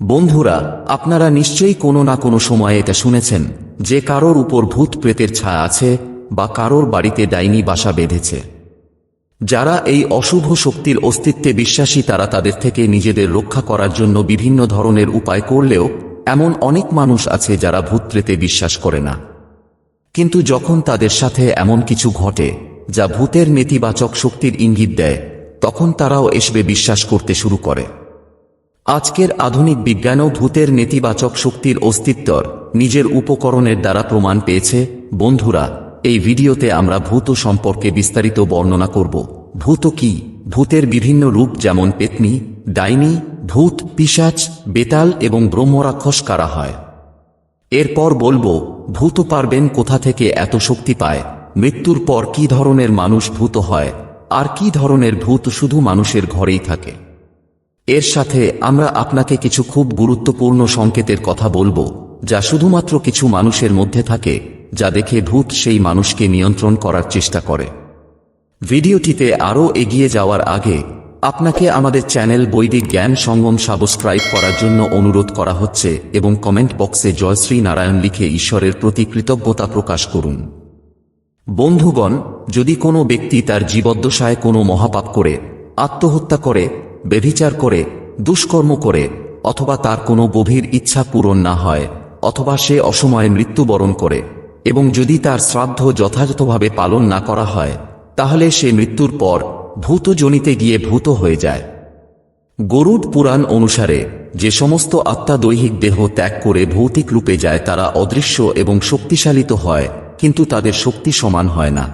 বন্ধুরা, আপনারা নিশ্চয়ই কোনো না কোনো সময়ে এটা শুনেছেন, যে কারোর উপর ভূত প্রেতের ছায়া আছে বা কারোর বাড়িতে ডাইনি বাসা বেঁধেছে। যারা এই অশুভ শক্তির অস্তিত্বে বিশ্বাসী তারা তাদের থেকে নিজেদের রক্ষা করার জন্য বিভিন্ন ধরনের উপায় করলেও এমন অনেক মানুষ আছে যারা ভূত প্রেতে বিশ্বাস করে না। কিন্তু যখন তাদের সাথে এমন কিছু ঘটে, যা ভূতের নেতিবাচক শক্তির ইঙ্গিত দেয়, তখন তারাও এসবে বিশ্বাস করতে শুরু করে। আজকের আধুনিক বিজ্ঞানও ভূতের নেতিবাচক শক্তির অস্তিত্বর নিজের উপকরণের দ্বারা প্রমাণ পেয়েছে। বন্ধুরা, এই ভিডিওতে আমরা ভূত সম্পর্কে বিস্তারিত বর্ণনা করব। ভূত কি? ভূতের বিভিন্ন রূপ যেমন পেতনি, ডাইনি, ভূত, পিশাচ, বেতাল এবং ব্রহ্মরাক্ষস কারা হয়? এরপর বলব, ভূত পারবেন কোথা থেকে এত শক্তি পায়? মৃত্যুর পর কি ধরনের মানুষ ভূত হয়? আর কি ধরনের ভূত শুধু মানুষের ঘরেই থাকে? এর সাথে আমরা আপনাকে কিছু খুব গুরুত্বপূর্ণ সংকেতের কথা বলব, যা শুধুমাত্র কিছু মানুষের মধ্যে থাকে, যা দেখে ভূত সেই মানুষকে নিয়ন্ত্রণ করার চেষ্টা করে। ভিডিওটিতে আরও এগিয়ে যাওয়ার আগে, আপনাকে আমাদের চ্যানেল বৈদিক জ্ঞান সঙ্গম সাবস্ক্রাইব করার জন্য অনুরোধ করা হচ্ছে এবং কমেন্ট বক্সে জয়শ্রী নারায়ণ লিখে ঈশ্বরের প্রতি কৃতজ্ঞতা প্রকাশ করুন। বন্ধুগণ, যদি কোনো ব্যক্তি তার জীবদ্দশায় কোনো মহাপাপ করে, আত্মহত্যা করে বেভিচার করে, দুষ্কর্ম করে, অথবা তার কোনো গভীর ইচ্ছা পূরণ না হয়, অথবা সে অসময়ে মৃত্যুবরণ করে, এবং যদি তার শ্রাদ্ধ যথাযথভাবে পালন না করা হয়, তাহলে সে মৃত্যুর পর ভূত জনিতে গিয়ে ভূত হয়ে যায়। গরুড পুরাণ অনুসারে, যে সমস্ত আত্মা দৈহিক দেহ ত্যাগ করে ভৌতিক রূপে যায়, তারা অদৃশ্য এবং শক্তিশালিত হয়, কিন্তু তাদের শক্তি সমান হয় না।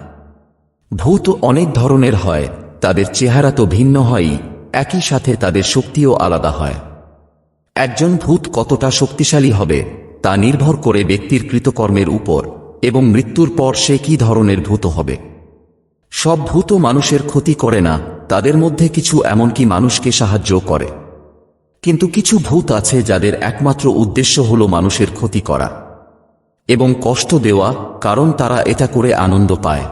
ভূত অনেক ধরনের হয়, তাদের চেহারা তো ভিন্ন হয়ই একই সাথে তাদের শক্তিও আলাদা হয়। একজন ভূত কতটা শক্তিশালী হবে, তা নির্ভর করে ব্যক্তির কৃতকর্মের উপর এবং মৃত্যুর পর সে কি ধরনের ভূত হবে। সব ভূত মানুষের ক্ষতি করে না, তাদের মধ্যে কিছু এমনকি মানুষকে সাহায্য করে। কিন্তু কিছু ভূত আছে যাদের একমাত্র উদ্দেশ্য হল মানুষের ক্ষতি করা এবং কষ্ট দেওয়া, কারণ তারা এটা করে আনন্দ পায়।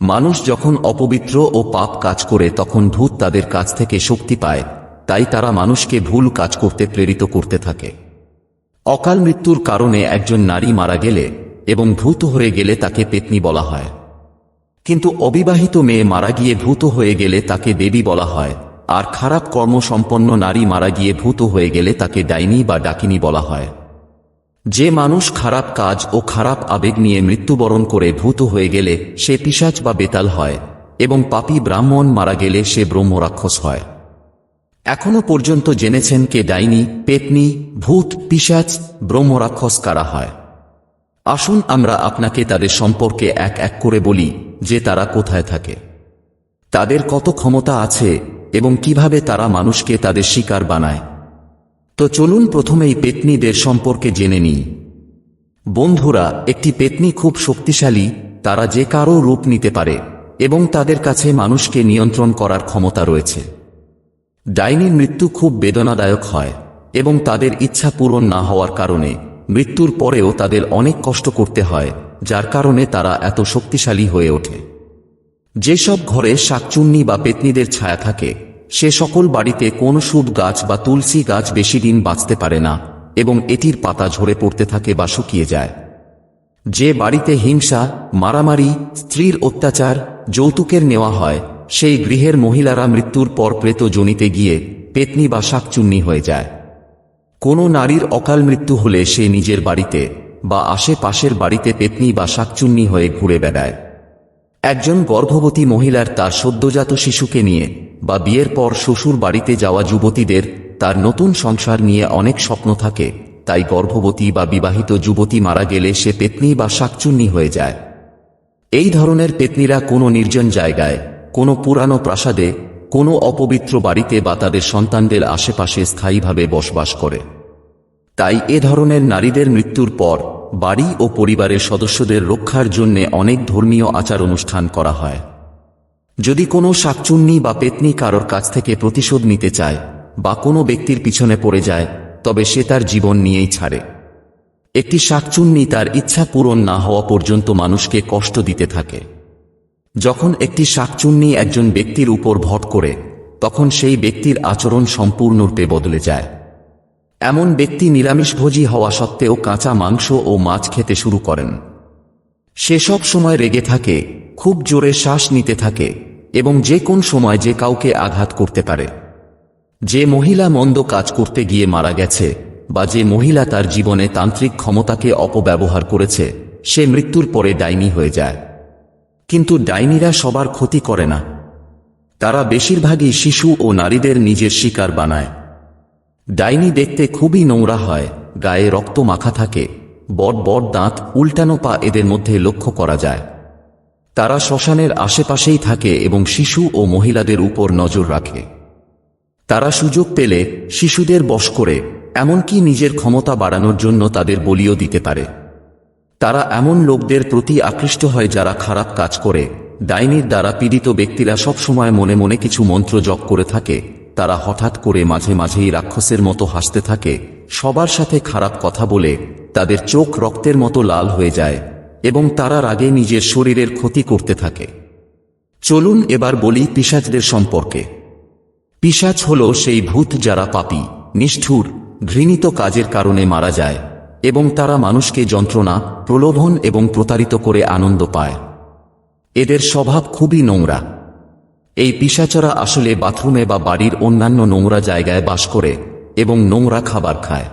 মানুষ যখন অপবিত্র ও পাপ কাজ করে, তখন ভূত তাদের কাছ থেকে শক্তি পায়। তাই তারা মানুষকে ভুল কাজ করতে প্রেরিত করতে থাকে। অকাল মৃত্যুর কারণে একজন নারী মারা গেলে এবং ভূত হয়ে গেলে তাকে পেতনি বলা হয়। কিন্তু অবিবাহিত মেয়ে মারা গিয়ে ভূত হয়ে গেলে তাকে দেবী বলা হয়। আর খারাপ কর্মসম্পন্ন নারী মারা গিয়ে ভূত হয়ে গেলে তাকে ডাইনি বা ডাকিনি বলা হয়। যে মানুষ খারাপ কাজ ও খারাপ আবেগ নিয়ে মৃত্যুবরণ করে ভূত হয়ে গেলে সে পিসাচ বা বেতাল হয়, এবং পাপী ব্রাহ্মণ মারা গেলে সে ব্রহ্মরাক্ষস হয়। এখনও পর্যন্ত জেনেছেন কে ডাইনি, পেতনি, ভূত পিসাচ ব্রহ্মরাক্ষস কারা হয়। আসুন আমরা আপনাকে তাদের সম্পর্কে এক এক করে বলি যে তারা কোথায় থাকে। তাদের কত ক্ষমতা আছে এবং কীভাবে তারা মানুষকে তাদের শিকার বানায়। তো চলুন প্রথমেই পেতনিদের সম্পর্কে জেনে নিই। বন্ধুরা, একটি পেতনি খুব শক্তিশালী, তারা যে কারও রূপ নিতে পারে, এবং তাদের কাছে মানুষকে নিয়ন্ত্রণ করার ক্ষমতা রয়েছে। ডাইনির মৃত্যু খুব বেদনাদায়ক হয়, এবং তাদের ইচ্ছা পূরণ না হওয়ার কারণে মৃত্যুর পরেও তাদের অনেক কষ্ট করতে হয়, যার কারণে তারা এত শক্তিশালী হয়ে ওঠে। যেসব ঘরে শাকচুন্নি বা পেতনিদের ছায়া থাকে সে সকল বাড়িতে কোন শুভ গাছ বা তুলসী গাছ বেশি দিন বাঁচতে পারে না, এবং এটির পাতা ঝরে পড়তে থাকে বা শুকিয়ে যায়। যে বাড়িতে হিংসা, মারামারি, স্ত্রীর অত্যাচার, যৌতুকের নেওয়া হয়, সেই গৃহের মহিলারা মৃত্যুর পর প্রেত জনিতে গিয়ে পেতনি বা শাকচুন্নি হয়ে যায়। কোনো নারীর অকাল মৃত্যু হলে সে নিজের বাড়িতে বা আশেপাশের বাড়িতে পেতনি বা শাকচুন্নি হয়ে ঘুরে বেড়ায়। একজন গর্ভবতী মহিলার তার সদ্যজাত শিশুকে নিয়ে বা বিয়ের পর শ্বশুর বাড়িতে যাওয়া যুবতীদের তার নতুন সংসার নিয়ে অনেক স্বপ্ন থাকে, তাই গর্ভবতী বা বিবাহিত যুবতী মারা গেলে সে পেতনি বা শাকচুন্নি হয়ে যায়। এই ধরনের পেতনিরা কোনো নির্জন জায়গায়, কোনো পুরানো প্রাসাদে, কোনো অপবিত্র বাড়িতে বা তাদের সন্তানদের আশেপাশে স্থায়ীভাবে বসবাস করে। তাই এ ধরনের নারীদের মৃত্যুর পর বাড়ি ও পরিবারের সদস্যদের রক্ষার জন্যে অনেক ধর্মীয় আচার অনুষ্ঠান করা হয়। যদি কোনো শাকচুন্নি বা পেতনি কারোর কাছ থেকে প্রতিশোধ নিতে চায়, বা কোনো ব্যক্তির পিছনে পড়ে যায়, তবে সে তার জীবন নিয়েই ছাড়ে। একটি শাকচুন্নি তার ইচ্ছা পূরণ না হওয়া পর্যন্ত মানুষকে কষ্ট দিতে থাকে। যখন একটি শাকচুন্নি একজন ব্যক্তির উপর ভট করে, তখন সেই ব্যক্তির আচরণ সম্পূর্ণরূপে বদলে যায়। এমন ব্যক্তি নিরামিষভোজী হওয়া সত্ত্বেও কাঁচা মাংস ও মাছ খেতে শুরু করেন। সে সব সময় রেগে থাকে, খুব জোরে শ্বাস নিতে থাকে এবং যে কোন সময় যে কাউকে আঘাত করতে পারে। যে মহিলা মন্দ কাজ করতে গিয়ে মারা গেছে, বা যে মহিলা তার জীবনে তান্ত্রিক ক্ষমতাকে অপব্যবহার করেছে, সে মৃত্যুর পরে ডাইনি হয়ে যায়। কিন্তু ডাইনিরা সবার ক্ষতি করে না। তারা বেশিরভাগই শিশু ও নারীদের নিজের শিকার বানায়। ডাইনি দেখতে খুবই নোংরা হয়, গায়ে রক্ত মাখা থাকে বট বট দাঁত, উল্টানো পা এদের মধ্যে লক্ষ্য করা যায়। তারা শ্মশানের আশেপাশেই থাকে এবং শিশু ও মহিলাদের উপর নজর রাখে। তারা সুযোগ পেলে শিশুদের বশ করে, এমনকি নিজের ক্ষমতা বাড়ানোর জন্য তাদের বলিও দিতে পারে। তারা এমন লোকদের প্রতি আকৃষ্ট হয় যারা খারাপ কাজ করে। ডাইনির দ্বারা পীড়িত ব্যক্তিরা সবসময় মনে মনে কিছু মন্ত্র জপ করে থাকে। তারা হঠাৎ করে মাঝে মাঝেই রাক্ষসের মতো হাসতে থাকে। সবার সাথে খারাপ কথা বলে তাদের চোখ রক্তের মতো লাল হয়ে যায়। এবং তারা রাগে নিজের শরীরের ক্ষতি করতে থাকে। চলুন এবার বলি পিসাজদের সম্পর্কে। পিসাচ হল সেই ভূত যারা পাপী, নিষ্ঠুর, ঘৃণিত কাজের কারণে মারা যায় এবং তারা মানুষকে যন্ত্রণা, প্রলোভন এবং প্রতারিত করে আনন্দ পায়। এদের স্বভাব খুবই নোংরা। এই পিসাচরা আসলে বাথরুমে বা বাড়ির অন্যান্য নোংরা জায়গায় বাস করে এবং নোংরা খাবার খায়।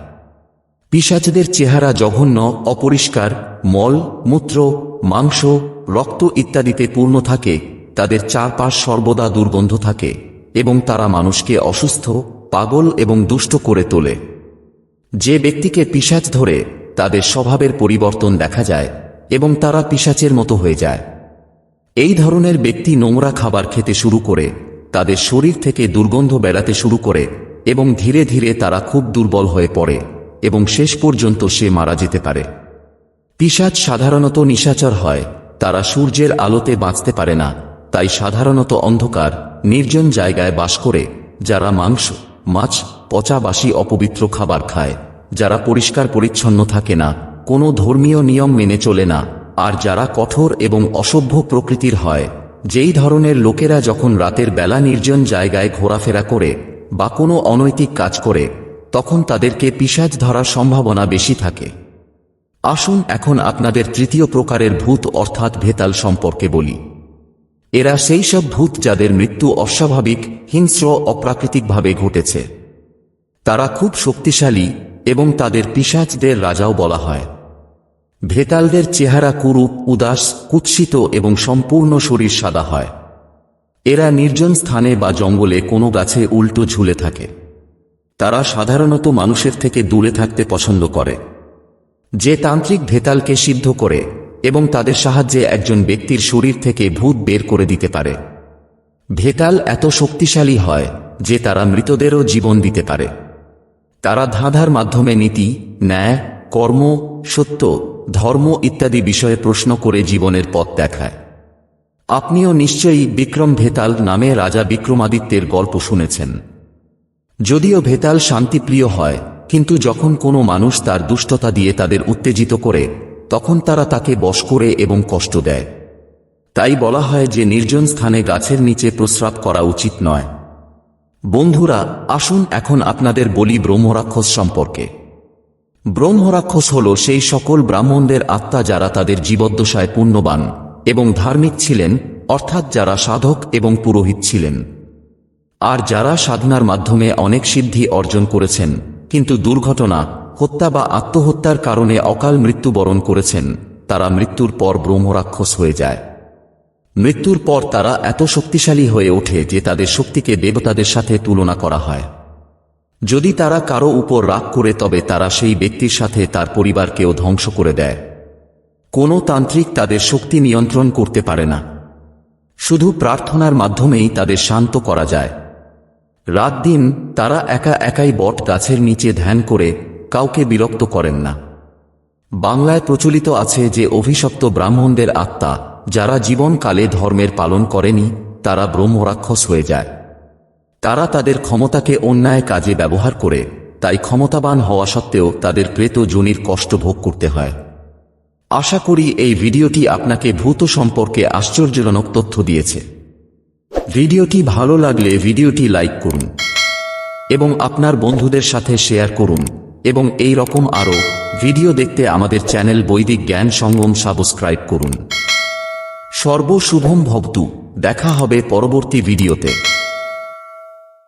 পিসাচদের চেহারা জঘন্য, অপরিষ্কার মল, মূত্র, মাংস, রক্ত ইত্যাদিতে পূর্ণ থাকে, তাদের চারপাশ সর্বদা দুর্গন্ধ থাকে, এবং তারা মানুষকে অসুস্থ, পাগল এবং দুষ্ট করে তোলে। যে ব্যক্তিকে পিসাচ ধরে, তাদের স্বভাবের পরিবর্তন দেখা যায়, এবং তারা পিসাচের মতো হয়ে যায়। এই ধরনের ব্যক্তি নোংরা খাবার খেতে শুরু করে, তাদের শরীর থেকে দুর্গন্ধ বেড়াতে শুরু করে, এবং ধীরে ধীরে তারা খুব দুর্বল হয়ে পড়ে, এবং শেষ পর্যন্ত সে মারা যেতে পারে। পিসাচ সাধারণত নিশাচর হয়, তারা সূর্যের আলোতে বাঁচতে পারে না, তাই সাধারণত অন্ধকার, নির্জন জায়গায় বাস করে, যারা মাংস, মাছ পচাবাসি অপবিত্র খাবার খায়, যারা পরিষ্কার পরিচ্ছন্ন থাকে না, কোনো ধর্মীয় নিয়ম মেনে চলে না, আর যারা কঠোর এবং অসভ্য প্রকৃতির হয়, যেই ধরনের লোকেরা যখন রাতের বেলা নির্জন জায়গায় ঘোরাফেরা করে, বা কোনো অনৈতিক কাজ করে, তখন তাদেরকে পিসাজ ধরার সম্ভাবনা বেশি থাকে। আসুন এখন আপনাদের তৃতীয় প্রকারের ভূত অর্থাৎ ভেতাল সম্পর্কে বলি। এরা সেই সব ভূত যাদের মৃত্যু অস্বাভাবিক, হিংস্র, অপ্রাকৃতিকভাবে ঘটেছে। তারা খুব শক্তিশালী এবং তাদের পিসাচদের রাজাও বলা হয়। ভেতালদের চেহারা কুরূপ, উদাস, কুৎসিত এবং সম্পূর্ণ শরীর সাদা হয়। এরা নির্জন স্থানে বা জঙ্গলে কোনো গাছে উল্টো ঝুলে থাকে। তারা সাধারণত মানুষের থেকে দূরে থাকতে পছন্দ করে। যে তান্ত্রিক ভেতালকে সিদ্ধ করে এবং তাদের সাহায্যে একজন ব্যক্তির শরীর থেকে ভূত বের করে দিতে পারে। ভেতাল এত শক্তিশালী হয় যে তারা মৃতদেরও জীবন দিতে পারে। তারা ধাঁধার মাধ্যমে নীতি, ন্যায়, কর্ম, সত্য, ধর্ম ইত্যাদি বিষয়ে প্রশ্ন করে জীবনের পথ দেখায়। আপনিও নিশ্চয়ই বিক্রম ভেতাল নামে রাজা বিক্রমাদিত্যের গল্প শুনেছেন। যদিও ভেতাল শান্তিপ্রিয় হয় কিন্তু যখন কোনো মানুষ তার দুষ্টতা দিয়ে তাদের উত্তেজিত করে, তখন তারা তাকে বশ করে এবং কষ্ট দেয়। তাই বলা হয় যে নির্জন স্থানে গাছের নিচে প্রস্রাব করা উচিত নয়। বন্ধুরা, আসুন এখন আপনাদের বলি ব্রহ্মরাক্ষস সম্পর্কে। ব্রহ্মরাক্ষস হল সেই সকল ব্রাহ্মণদের আত্মা যারা তাদের জীবদ্দশায় পুণ্যবান এবং ধার্মিক ছিলেন, অর্থাৎ যারা সাধক এবং পুরোহিত ছিলেন। আর যারা সাধনার মাধ্যমে অনেক সিদ্ধি অর্জন করেছেন কিন্তু দুর্ঘটনা, হত্যা বা আত্মহত্যার কারণে অকাল মৃত্যুবরণ করেছেন, তারা মৃত্যুর পর ব্রহ্মরাক্ষস হয়ে যায়। মৃত্যুর পর তারা এত শক্তিশালী হয়ে ওঠে যে তাদের শক্তিকে দেবতাদের সাথে তুলনা করা হয়। যদি তারা কারও উপর রাগ করে তবে তারা সেই ব্যক্তির সাথে তার পরিবারকেও ধ্বংস করে দেয়। কোনো তান্ত্রিক তাদের শক্তি নিয়ন্ত্রণ করতে পারে না। শুধু প্রার্থনার মাধ্যমেই তাদের শান্ত করা যায়। রাত দিন তারা একা একাই বট গাছের নিচে ধ্যান করে কাউকে বিরক্ত করেন না। বাংলায় প্রচলিত আছে যে অভিশপ্ত ব্রাহ্মণদের আত্মা যারা জীবনকালে ধর্মের পালন করেনি, তারা ব্রহ্মরাক্ষস হয়ে যায়। তারা তাদের ক্ষমতাকে অন্যায় কাজে ব্যবহার করে, তাই ক্ষমতাবান হওয়া সত্ত্বেও তাদের প্রেত জনির কষ্ট ভোগ করতে হয়। আশা করি এই ভিডিওটি আপনাকে ভূত সম্পর্কে আশ্চর্যজনক তথ্য দিয়েছে। ভিডিওটি ভালো লাগলে ভিডিওটি লাইক করুন এবং আপনার বন্ধুদের সাথে শেয়ার করুন এবং এই রকম আরও ভিডিও দেখতে আমাদের চ্যানেল বৈদিক জ্ঞান সঙ্গম সাবস্ক্রাইব করুন। সর্বশুভম ভক্ত দেখা হবে পরবর্তী ভিডিওতে।